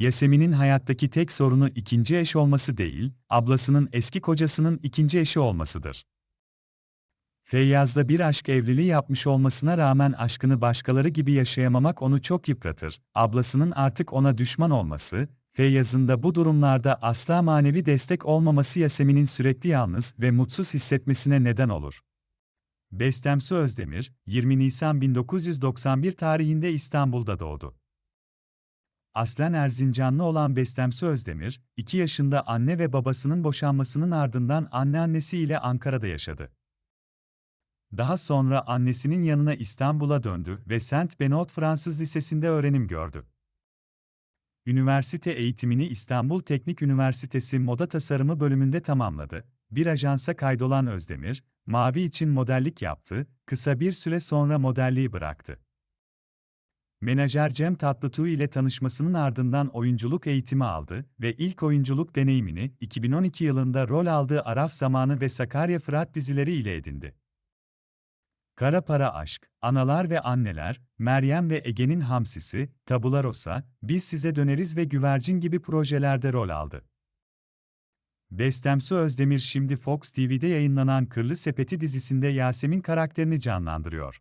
Yasemin'in hayattaki tek sorunu ikinci eş olması değil, ablasının eski kocasının ikinci eşi olmasıdır. Feyyaz'da bir aşk evliliği yapmış olmasına rağmen aşkını başkaları gibi yaşayamamak onu çok yıpratır. Ablasının artık ona düşman olması, Feyyaz'ın da bu durumlarda asla manevi destek olmaması Yasemin'in sürekli yalnız ve mutsuz hissetmesine neden olur. Bestemsu Özdemir, 20 Nisan 1991 tarihinde İstanbul'da doğdu. Aslen Erzincanlı olan Bestemsu Özdemir, 2 yaşında anne ve babasının boşanmasının ardından anneannesi ile Ankara'da yaşadı. Daha sonra annesinin yanına İstanbul'a döndü ve Saint Benoît Fransız Lisesi'nde öğrenim gördü. Üniversite eğitimini İstanbul Teknik Üniversitesi Moda Tasarımı bölümünde tamamladı. Bir ajansa kaydolan Özdemir, Mavi için modellik yaptı, kısa bir süre sonra modelliği bıraktı. Menajer Cem Tatlıtuğ ile tanışmasının ardından oyunculuk eğitimi aldı ve ilk oyunculuk deneyimini 2012 yılında rol aldığı Araf Zamanı ve Sakarya Fırat dizileri ile edindi. Kara Para Aşk, Analar ve Anneler, Meryem ve Ege'nin Hamsisi, Tabular Osa, Biz Size Döneriz ve Güvercin gibi projelerde rol aldı. Bestemsu Özdemir şimdi Fox TV'de yayınlanan Kırlı Sepeti dizisinde Yasemin karakterini canlandırıyor.